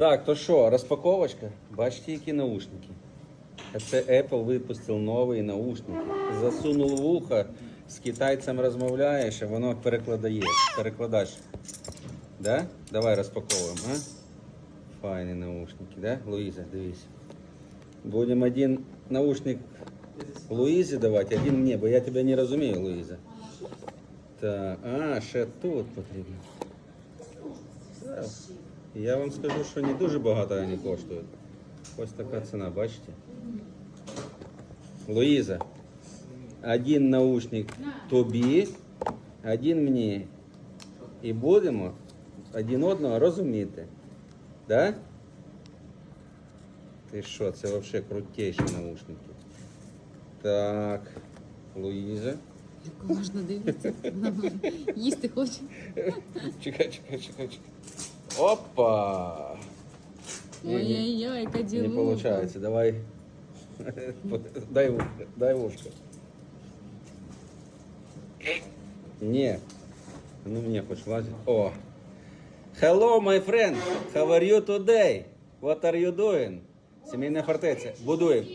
Так, то що, розпаковочка? Бачите, які наушники? Це Apple випустив нові наушники. Засунув в ухо, з китайцем розмовляєш, а воно перекладає. Перекладач. Да? Давай розпаковуємо, а? Файні наушники, да? Луїза, дивись. Будемо один наушник Луїзі давати, один мені, бо я тебе не розумію, Луїза. Так, а, ще тут потрібно. Я вам скажу, що не дуже багато вони коштують. Ось така ціна, бачите? Луїза, один наушник тобі, один мені. І будемо один одного розуміти. Да? Ти що, це взагалі крутіші наушники. Так, Луїза. Яку можна дивитися? Їсти хоче. Чекай, чекай, чекай, чекай. Опа! Ой-ой-ой, яка Не ділуха. получается. Давай. Дай ушко. Дай ушко. Не. Ну мне хоть лазить. О. Hello, my friend. How are you today? What are you doing? Сімейна фортеця. Будуємо.